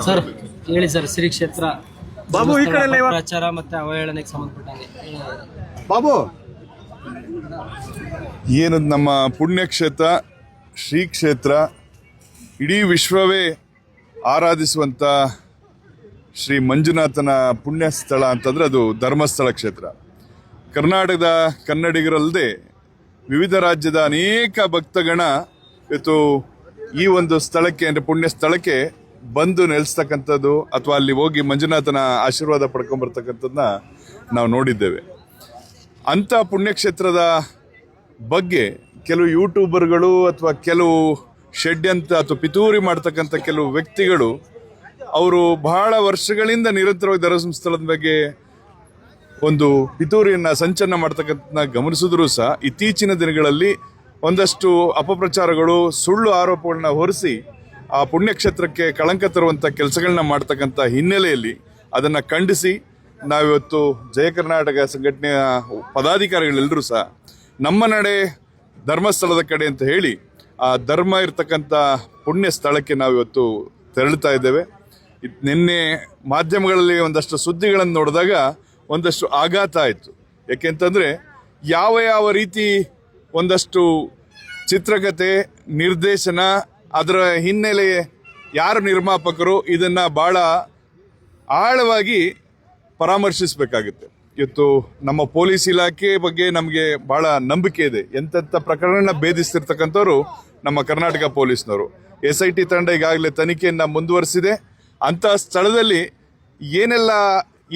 Sir ಹೇಳಿ sir Shri ಕ್ಷೇತ್ರ ಬಾಬು, ಈ ಕಡೆ ಎಲ್ಲ ಇವ- ಪ್ರಚಾರ ಮತ್ತೆ ಅವಹೇಳನೆಗೆ ಸಂಬಂಧಪಟ್ಟಂಗೆ. ಬಾಬು. ಏನು ನಮ್ಮ ಪುಣ್ಯಕ್ಷೇತ್ರ ಶ್ರೀ ಕ್ಷೇತ್ರ ಇಡೀ ವಿಶ್ವವೇ ಆರಾಧಿಸುವಂಥ ಶ್ರೀ ಮಂಜುನಾಥನ ಪುಣ್ಯ ಸ್ಥಳ ಅಂತಂದ್ರೆ ಅದು ಧರ್ಮಸ್ಥಳ ಕ್ಷೇತ್ರ. ಕರ್ನಾಟಕದ ಕನ್ನಡಿಗರಲ್ಲದೆ ವಿವಿಧ ರಾಜ್ಯದ ಅನೇಕ ಭಕ್ತಗಣ ಇವತ್ತು ಈ ಒಂದು ಸ್ಥಳಕ್ಕೆ ಅಂದರೆ ಪುಣ್ಯ ಸ್ಥಳಕ್ಕೆ ಬಂದು ನೆಲೆಸ್ತಕ್ಕಂಥದ್ದು ಅಥವಾ ಅಲ್ಲಿ ಹೋಗಿ ಮಂಜುನಾಥನ ಆಶೀರ್ವಾದ ಪಡ್ಕೊಂಬರ್ತಕ್ಕಂಥದ್ದನ್ನ ನಾವು ನೋಡಿದ್ದೇವೆ. ಅಂಥ ಪುಣ್ಯಕ್ಷೇತ್ರದ ಬಗ್ಗೆ ಕೆಲವು ಯೂಟ್ಯೂಬರ್ಗಳು ಅಥವಾ ಕೆಲವು ಷಡ್ಯಂತ ಅಥವಾ ಪಿತೂರಿ ಮಾಡ್ತಕ್ಕಂಥ ಕೆಲವು ವ್ಯಕ್ತಿಗಳು ಅವರು ಬಹಳ ವರ್ಷಗಳಿಂದ ನಿರಂತರವಾಗಿ ಧರ್ಮಸ್ಥಳದ ಬಗ್ಗೆ ಒಂದು ಪಿತೂರಿಯನ್ನ ಸಂಚಲನ ಮಾಡ್ತಕ್ಕಂಥ ಗಮನಿಸಿದ್ರೂ ಸಹ ಇತ್ತೀಚಿನ ದಿನಗಳಲ್ಲಿ ಒಂದಷ್ಟು ಅಪಪ್ರಚಾರಗಳು, ಸುಳ್ಳು ಆರೋಪಗಳನ್ನ ಹೊರಿಸಿ ಆ ಪುಣ್ಯಕ್ಷೇತ್ರಕ್ಕೆ ಕಳಂಕ ತರುವಂಥ ಕೆಲಸಗಳನ್ನ ಮಾಡ್ತಕ್ಕಂಥ ಹಿನ್ನೆಲೆಯಲ್ಲಿ ಅದನ್ನು ಖಂಡಿಸಿ ನಾವಿವತ್ತು ಜಯ ಕರ್ನಾಟಕ ಸಂಘಟನೆಯ ಪದಾಧಿಕಾರಿಗಳೆಲ್ಲರೂ ಸಹ ನಮ್ಮ ನಡೆ ಧರ್ಮಸ್ಥಳದ ಕಡೆ ಅಂತ ಹೇಳಿ ಆ ಧರ್ಮ ಇರ್ತಕ್ಕಂಥ ಪುಣ್ಯ ಸ್ಥಳಕ್ಕೆ ನಾವಿವತ್ತು ತೆರಳುತ್ತಾ ಇದ್ದೇವೆ. ಇದ್ ನಿನ್ನೆ ಮಾಧ್ಯಮಗಳಲ್ಲಿ ಒಂದಷ್ಟು ಸುದ್ದಿಗಳನ್ನು ನೋಡಿದಾಗ ಒಂದಷ್ಟು ಆಘಾತ ಆಯಿತು. ಯಾಕೆಂತಂದರೆ ಯಾವ ಯಾವ ರೀತಿ ಒಂದಷ್ಟು ಚಿತ್ರಕತೆ, ನಿರ್ದೇಶನ ಅದರ ಹಿನ್ನೆಲೆ ಯಾರು ನಿರ್ಮಾಪಕರು ಇದನ್ನು ಭಾಳ ಆಳವಾಗಿ ಪರಾಮರ್ಶಿಸಬೇಕಾಗುತ್ತೆ. ಇವತ್ತು ನಮ್ಮ ಪೊಲೀಸ್ ಇಲಾಖೆ ಬಗ್ಗೆ ನಮಗೆ ಬಹಳ ನಂಬಿಕೆ ಇದೆ. ಎಂತೆಂಥ ಪ್ರಕರಣ ಭೇದಿಸ್ತಿರ್ತಕ್ಕಂಥವ್ರು ನಮ್ಮ ಕರ್ನಾಟಕ ಪೊಲೀಸ್ನವರು. ಎಸ್ ಐ ಟಿ ತಂಡ ಈಗಾಗಲೇ ತನಿಖೆಯನ್ನು ಮುಂದುವರಿಸಿದೆ. ಅಂತಹ ಸ್ಥಳದಲ್ಲಿ ಏನೆಲ್ಲ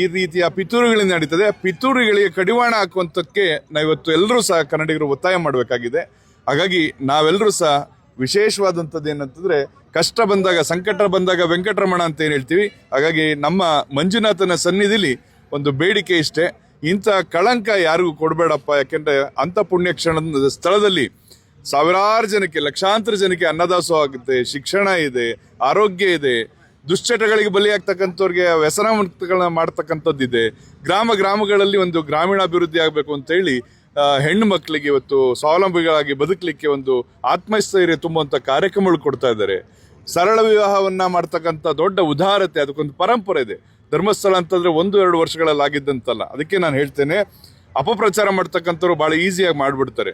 ಈ ರೀತಿಯ ಪಿತೂರುಗಳಿಂದ ನಡೀತದೆ, ಪಿತೂರುಗಳಿಗೆ ಕಡಿವಾಣ ಹಾಕುವಂಥಕ್ಕೆ ನಾವಿವತ್ತು ಎಲ್ಲರೂ ಸಹ ಕನ್ನಡಿಗರು ಒತ್ತಾಯ ಮಾಡಬೇಕಾಗಿದೆ. ಹಾಗಾಗಿ ನಾವೆಲ್ಲರೂ ಸಹ ವಿಶೇಷವಾದಂಥದ್ದು ಏನಂತಂದರೆ ಕಷ್ಟ ಬಂದಾಗ, ಸಂಕಟ ಬಂದಾಗ ವೆಂಕಟರಮಣ ಅಂತ ಏನು ಹೇಳ್ತೀವಿ. ಹಾಗಾಗಿ ನಮ್ಮ ಮಂಜುನಾಥನ ಸನ್ನಿಧಿಲಿ ಒಂದು ಬೇಡಿಕೆ ಇಷ್ಟೇ. ಇಂಥ ಕಳಂಕ ಯಾರಿಗೂ ಕೊಡಬೇಡಪ್ಪ. ಯಾಕೆಂದ್ರೆ ಅಂಥ ಪುಣ್ಯ ಕ್ಷಣದ ಸ್ಥಳದಲ್ಲಿ ಸಾವಿರಾರು ಜನಕ್ಕೆ, ಲಕ್ಷಾಂತರ ಜನಕ್ಕೆ ಅನ್ನದಾಸೋಹ ಆಗುತ್ತೆ. ಶಿಕ್ಷಣ ಇದೆ, ಆರೋಗ್ಯ ಇದೆ. ದುಶ್ಚಟಗಳಿಗೆ ಬಲಿಯಾಗ್ತಕ್ಕಂಥವ್ರಿಗೆ ವ್ಯಸನ ಮುಕ್ತಗಳನ್ನ ಮಾಡ್ತಕ್ಕಂಥದ್ದಿದೆ. ಗ್ರಾಮ ಗ್ರಾಮಗಳಲ್ಲಿ ಒಂದು ಗ್ರಾಮೀಣಾಭಿವೃದ್ಧಿ ಆಗಬೇಕು ಅಂತೇಳಿ ಹೆಣ್ಣು ಮಕ್ಕಳಿಗೆ ಇವತ್ತು ಸ್ವಾವಲಂಬಿಗಳಾಗಿ ಬದುಕಲಿಕ್ಕೆ ಒಂದು ಆತ್ಮಸ್ಥೈರ್ಯ ತುಂಬುವಂಥ ಕಾರ್ಯಕ್ರಮಗಳು ಕೊಡ್ತಾ ಇದ್ದಾರೆ. ಸರಳ ವಿವಾಹವನ್ನು ಮಾಡ್ತಕ್ಕಂಥ ದೊಡ್ಡ ಉದಾರತೆ, ಅದಕ್ಕೊಂದು ಪರಂಪರೆ ಇದೆ. ಧರ್ಮಸ್ಥಳ ಅಂತಂದರೆ ಒಂದು, ಎರಡು ವರ್ಷಗಳಲ್ಲಿ ಆಗಿದ್ದಂತಲ್ಲ, ಅದಕ್ಕೆ ನಾನು ಹೇಳ್ತೇನೆ. ಅಪಪ್ರಚಾರ ಮಾಡ್ತಕ್ಕಂಥವ್ರು ಭಾಳ ಈಸಿಯಾಗಿ ಮಾಡಿಬಿಡ್ತಾರೆ.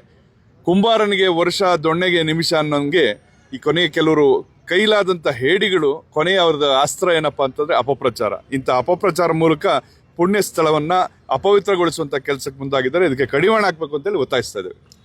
ಕುಂಬಾರನಿಗೆ ವರ್ಷ, ದೊಣ್ಣೆಗೆ ನಿಮಿಷ ಅನ್ನೋಂಗೆ ಈ ಕೊನೆಯ ಕೆಲವರು ಕೈಲಾದಂಥ ಹೇಡಿಗಳು ಕೊನೆಯ ಅವ್ರದ್ದು ಅಸ್ತ್ರ ಏನಪ್ಪಾ ಅಂತಂದರೆ ಅಪಪ್ರಚಾರ. ಇಂಥ ಅಪಪ್ರಚಾರ ಮೂಲಕ ಪುಣ್ಯ ಸ್ಥಳವನ್ನ ಅಪವಿತ್ರಗೊಳಿಸುವಂತ ಕೆಲಸಕ್ಕೆ ಮುಂದಾಗಿದ್ದಾರೆ. ಇದಕ್ಕೆ ಕಡಿವಾಣ ಹಾಕ್ಬೇಕು ಅಂತೇಳಿ ಒತ್ತಾಯಿಸ್ತಾ ಇದ್ದೇವೆ.